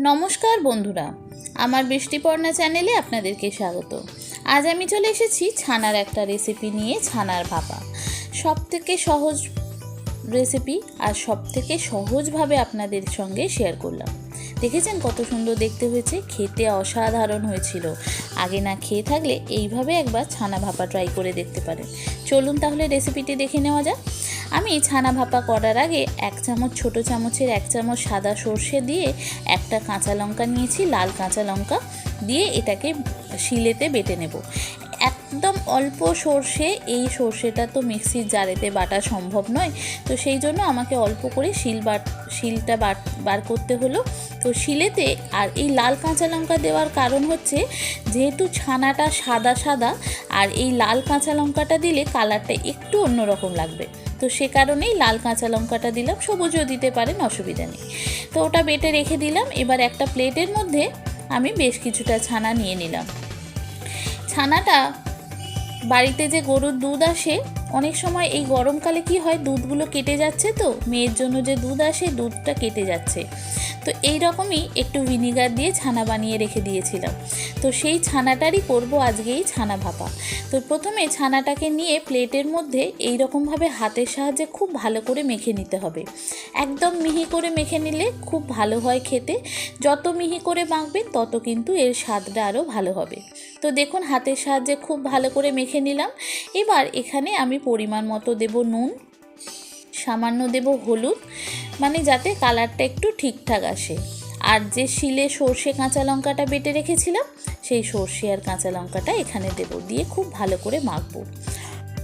নমস্কার বন্ধুরা, আমার বৃষ্টিপর্ণা চ্যানেলে আপনাদেরকে স্বাগত। আজ আমি চলে এসেছি ছানার একটা রেসিপি নিয়ে, ছানার ভাপা। সব থেকে সহজ রেসিপি আর সব থেকে সহজভাবে আপনাদের সঙ্গে শেয়ার করলাম। দেখেছেন কত সুন্দর দেখতে হয়েছে? খেতে অসাধারণ হয়েছিল। আগে না খেয়ে থাকলে এইভাবে একবার ছানা ভাপা ট্রাই করে দেখতে পারেন। চলুন তাহলে রেসিপিটি দেখে নেওয়া যাক। আমি ছানা ভাপা করার আগে এক চামচ, ছোট চামচের এক চামচ সাদা সর্ষে দিয়ে একটা কাঁচা লঙ্কা নিয়েছি, লাল কাঁচা লঙ্কা দিয়ে এটাকে শিলেতে বেটে নেব। অল্প সর্ষে, এই সর্ষেটা তো মিক্সির জারেতে বাটা সম্ভব নয়। তো সেই জন্য আমাকে অল্প করে শিল বাট শিলটা বার করতে হলো। তো শিলেতে আর এই লাল কাঁচা লঙ্কা দেওয়ার কারণ হচ্ছে, যেহেতু ছানাটা সাদা সাদা, আর এই লাল কাঁচা লঙ্কাটা দিলে কালারটা একটু অন্যরকম লাগবে। তো সে কারণেই লাল কাঁচা লঙ্কাটা দিলাম, সবুজও দিতে পারেন, অসুবিধা নেই। তো ওটা বেটে রেখে দিলাম, এবার একটা প্লেটের মধ্যে আমি বেশ কিছুটা ছানা নিয়ে নিলাম। ছানাটা বাড়িতে যে গরুর দুধ আসে, অনেক সময় এই গরমকালে কি হয়, দুধগুলো কেটে যাচ্ছে তো, মেয়ের জন্য যে দুধ আসে, দুধটা কেটে যাচ্ছে। তো এই রকমই একটু ভিনিগার দিয়ে ছানা বানিয়ে রেখে দিয়েছিলাম। তো সেই ছানাটারই করব আজকেই ছানা ভাপা। তো প্রথমে ছানাটাকে নিয়ে প্লেটের মধ্যে এই রকমভাবে হাতের সাহায্যে খুব ভালো করে মেখে নিতে হবে। একদম মিহি করে মেখে নিলে খুব ভালো হয় খেতে। যত মিহি করে মাখবেন তত কিন্তু এর স্বাদটা আরও ভালো হবে। তো দেখুন হাতের সাহায্যে খুব ভালো করে মেখে নিলাম। এবার এখানে আমি পরিমাণ মতো দেব নুন সামান্য দেব হলুদ মানে যাতে কালারটা একটু ঠিকঠাক আসে। আর যে শিলে সর্ষে কাঁচা লঙ্কাটা বেটে রেখেছিলাম, সেই সর্ষে আর কাঁচা লঙ্কাটা এখানে দেব, দিয়ে খুব ভালো করে মাখবো।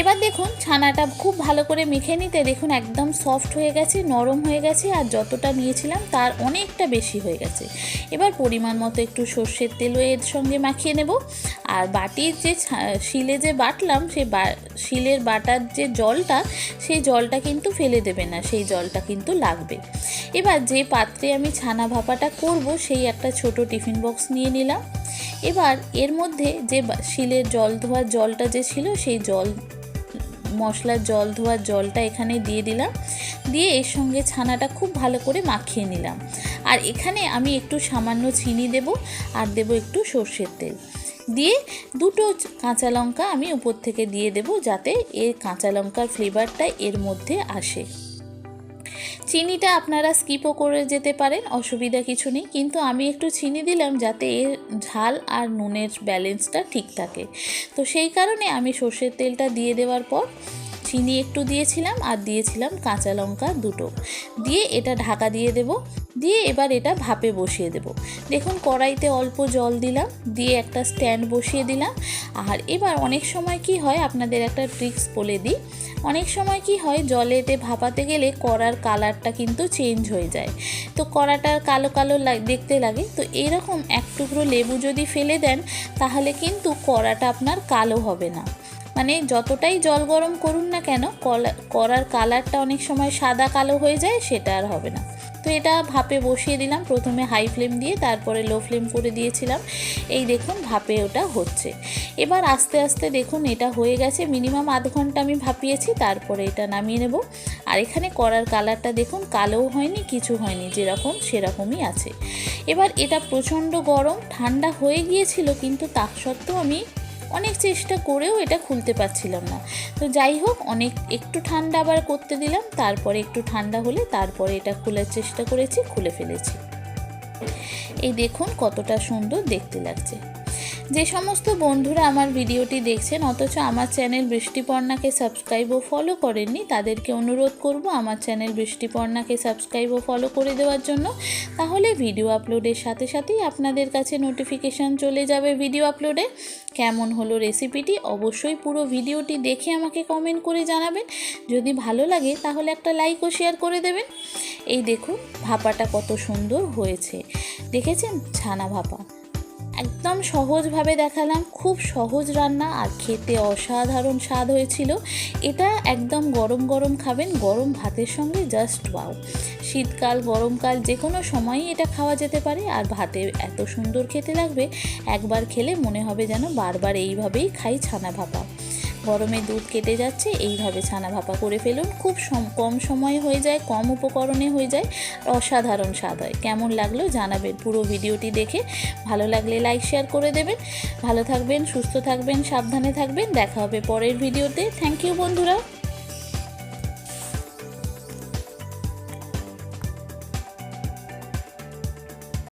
এবার দেখুন ছানাটা খুব ভালো করে মেখে নিতে দেখুন একদম সফট হয়ে গেছে, নরম হয়ে গেছে আর যতটা নিয়েছিলাম তার অনেকটা বেশি হয়ে গেছে। এবার পরিমাণ মতো একটু সর্ষের তেলও এর সঙ্গে মাখিয়ে নেব। আর বাটির যে শিলে যে বাটলাম সেই বা, শিলের বাটার যে জলটা, সেই জলটা কিন্তু ফেলে দেবে না, সেই জলটা কিন্তু লাগবে। এবার যে পাত্রে আমি ছানা ভাপাটা করব সেই একটা ছোট টিফিন বক্স নিয়ে নিলাম। এবার এর মধ্যে যে শিলের জল ধোয়ার জলটা যে ছিল সেই জল মশলার জল ধোয়ার জলটা এখানে দিয়ে দিলাম। দিয়ে এর সঙ্গে ছানাটা খুব ভালো করে মাখিয়ে নিলাম। আর এখানে আমি একটু সামান্য চিনি দেব আর দেব একটু সর্ষের তেল। দিয়ে দুটো কাঁচা লঙ্কা আমি উপর থেকে দিয়ে দেব যাতে এর কাঁচা লঙ্কার ফ্লেভারটা এর মধ্যে আসে। চিনিটা আপনারা স্কিপও করে যেতে পারেন, অসুবিধা কিছু নেই। কিন্তু আমি একটু চিনি দিলাম যাতে এর ঝাল আর নুনের ব্যালেন্সটা ঠিক থাকে। তো সেই কারণে আমি সর্ষের তেলটা দিয়ে দেওয়ার পর চিনি একটু দিয়েছিলাম আর দিয়েছিলাম কাঁচা লঙ্কা দুটো। দিয়ে এটা ঢাকা দিয়ে দেব। দিয়ে এবার এটা ভাপে বসিয়ে দেব। দেখুন কড়াইতে অল্প জল দিলাম, দিয়ে একটা স্ট্যান্ড বসিয়ে দিলাম। আর এবার অনেক সময় কি হয়, আপনাদের একটা ট্রিক্স বলে দিই। অনেক সময় কি হয়, জলেতে ভাপাতে গেলে কড়ার কালারটা কিন্তু চেঞ্জ হয়ে যায়। তো কড়াটা কালো কালো দেখতে লাগে। তো এরকম এক টুকরো লেবু যদি ফেলে দেন, তাহলে কিন্তু কড়াটা আপনার কালো হবে না। মানে যতটাই জল গরম করুন না কেন কড়ার কালারটা অনেক সময় সাদা কালো হয়ে যায়, সেটা আর হবে না। তো এটা ভাপে বসিয়ে দিলাম, প্রথমে হাই ফ্লেম দিয়ে, তারপরে লো ফ্লেম করে দিয়েছিলাম। এই দেখুন ভাপে ওটা হচ্ছে। এবার আস্তে আস্তে দেখুন এটা হয়ে গেছে, মিনিমাম আধ ঘণ্টা আমি ভাপিয়েছি, তারপরে এটা নামিয়ে নেব। আর এখানে করার কালারটা দেখুন, কালোও হয়নি, কিছু হয়নি, যেরকম সেরকমই আছে। এবার এটা প্রচণ্ড গরম, ঠান্ডা হয়ে গিয়েছিল, কিন্তু তা সত্ত্বেও আমি অনেক চেষ্টা করেও এটা খুলতে পারছিলাম না। তো যাই হোক, অনেক একটু ঠান্ডা আবার করতে দিলাম, তারপরে একটু ঠান্ডা হলে তারপরে এটা খোলার চেষ্টা করেছি, খুলে ফেলেছি। এই দেখুন কতটা সুন্দর দেখতে লাগছে। যে সমস্ত বন্ধুরা আমার ভিডিওটি দেখছেন, অথচ আমার চ্যানেল বৃষ্টিপর্ণাকে সাবস্ক্রাইব ও ফলো করেননি, তাদেরকে অনুরোধ করব আমার চ্যানেল বৃষ্টিপর্ণাকে সাবস্ক্রাইব ও ফলো করে দেওয়ার জন্য। তাহলে ভিডিও আপলোডের সাথে সাথেই আপনাদের কাছে নোটিফিকেশান চলে যাবে ভিডিও আপলোডে কেমন হলো রেসিপিটি অবশ্যই পুরো ভিডিওটি দেখে আমাকে কমেন্ট করে জানাবেন। যদি ভালো লাগে তাহলে একটা লাইক ও শেয়ার করে দেবেন। এই দেখুন, ভাপাটা কত সুন্দর হয়েছে। দেখেছেন? ছানা ভাপা। একদম সহজভাবে দেখালাম। খুব সহজ রান্না আর খেতে অসাধারণ স্বাদ হয়েছিল। এটা একদম গরম গরম খাবেন, গরম ভাতের সঙ্গে জাস্ট ওয়াও শীতকাল, গরমকাল যে কোনো সময়ই এটা খাওয়া যেতে পারে আর ভাতে এত সুন্দর খেতে লাগবে, একবার খেলে মনে হবে যেন বারবার এইভাবেই খাই ছানা ভাপা। গরমে দুধ কেটে যাচ্ছে, এইভাবে ছানা ভাপা করে ফেলুন। খুব কম সময়ে হয়ে যায়, কম উপকরণে হয়ে যায়, অসাধারণ স্বাদ হয়। কেমন লাগল জানাবেন পুরো ভিডিওটি দেখে। ভালো লাগলে লাইক, শেয়ার করে দেবেন। ভালো থাকবেন, সুস্থ থাকবেন, সাবধানে থাকবেন। দেখা হবে পরের ভিডিওতে। থ্যাংক ইউ বন্ধুরা।